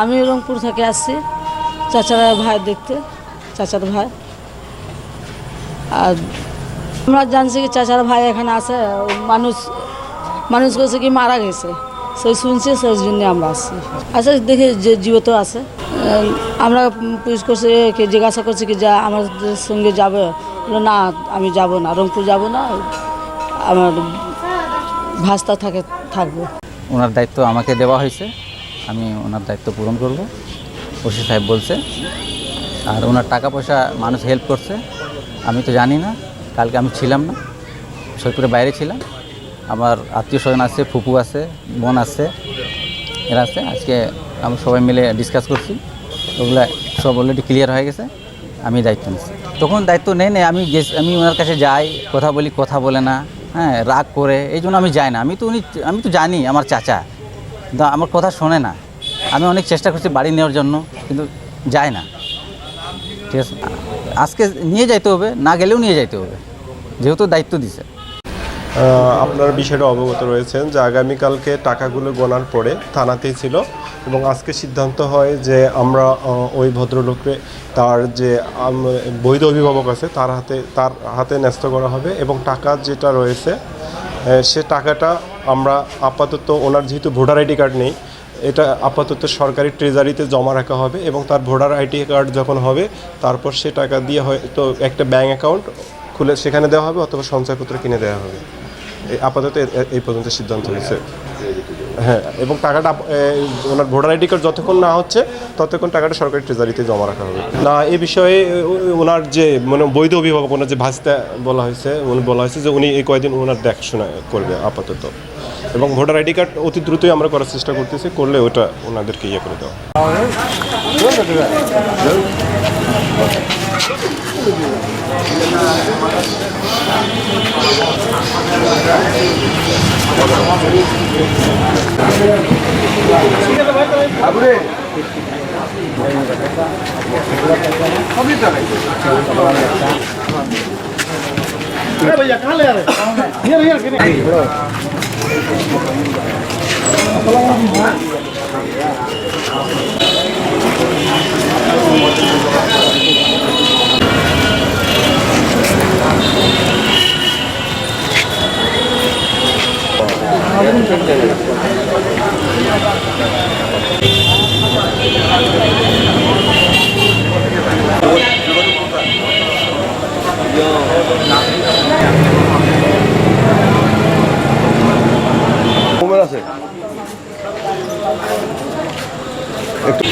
আমি রংপুর থেকে আসছি, চাচারা ভাই দেখতে, চাচার ভাই। আর আমরা জানছি কি চাচার ভাই এখানে আছে, মানুষ মানুষ করছে কি মারা গেছে। সেই শুনছি, সেই জন্য আমরা আসছি। আচ্ছা দেখি যে জীবিত আছে। আমরা পুলিশ করছে কি জিজ্ঞাসা করছি কি যা, আমাদের সঙ্গে যাবে? না, আমি যাব না, রংপুর যাব না, আমার ভাস্তা থাকে, থাকব। ওনার দায়িত্ব আমাকে দেওয়া হয়েছে। আমি ওনার দায়িত্ব পূরণ করব। ওসি সাহেব বলছে, আর ওনার টাকা পয়সা মানুষ হেল্প করছে। আমি তো জানি না, কালকে আমি ছিলাম না সৈপুরের বাইরে ছিলাম। আমার আত্মীয় স্বজন আছে, ফুপু আছে, বোন আছে, এরা আছে। আজকে আমরা সবাই মিলে ডিসকাস করছি। ওগুলা সব অলরেডি ক্লিয়ার হয়ে গেছে, আমি দায়িত্ব নিচ্ছি। তখন দায়িত্ব নেই নেই, আমি আমি ওনার কাছে যাই, কথা বলি, কথা বলে না হ্যাঁ রাগ করে, এই জন্য আমি যাই না। আমি তো উনি, আমি তো জানি, আমার চাচা। কিন্তু আমার কথা শোনে না। আমি অনেক চেষ্টা করছি বাড়ি নেওয়ার জন্য, কিন্তু যায় না। ঠিক আছে? আজকে নিয়ে যাইতে হবে, না গেলেও নিয়ে যাইতে হবে, যেহেতু দায়িত্ব দিছে। আপনার বিষয়টা অবগত রয়েছেন যে আগামীকালকে টাকাগুলো গোনার পরে থানাতেই ছিল এবং আজকে সিদ্ধান্ত হয় যে আমরা ওই ভদ্রলোককে তার যে বৈধ অভিভাবক আছে, তার হাতে তার হাতে ন্যস্ত করা হবে এবং টাকা যেটা রয়েছে সে টাকাটা আমরা আপাতত ওনার যেহেতু ভোটার আইডি কার্ড নেই, এটা আপাতত সরকারি ট্রেজারিতে জমা রাখা হবে এবং তার ভোটার আইডি কার্ড যখন হবে, তারপর সে টাকা দিয়ে হয়তো একটা ব্যাঙ্ক অ্যাকাউন্ট খুলে সেখানে দেওয়া হবে অথবা সঞ্চয়পত্র কিনে দেওয়া হবে। আপাতত এই পর্যন্ত সিদ্ধান্ত হয়েছে। হ্যাঁ এবং টাকাটা ওনার ভোটার আইডি কার্ড যতক্ষণ না হচ্ছে, ততক্ষণ টাকাটা সরকারি ট্রেজারিতে জমা রাখা হবে। না, এ বিষয়ে ওনার যে মানে বৈধ অভিভাবক, ওনার যে ভাস্তা বলা হয়েছে, উনি বলা হয়েছে যে উনি এই কয়দিন ওনার দেখাশোনা করবে আপাতত। এবং ভোটার আইডি কার্ড অতি দ্রুতই আমরা করার চেষ্টা করতেছি, করলে ওটা ওনাদেরকে ইয়ে করে দেওয়া भैया कहाँ ले आ रहे আছে? একটু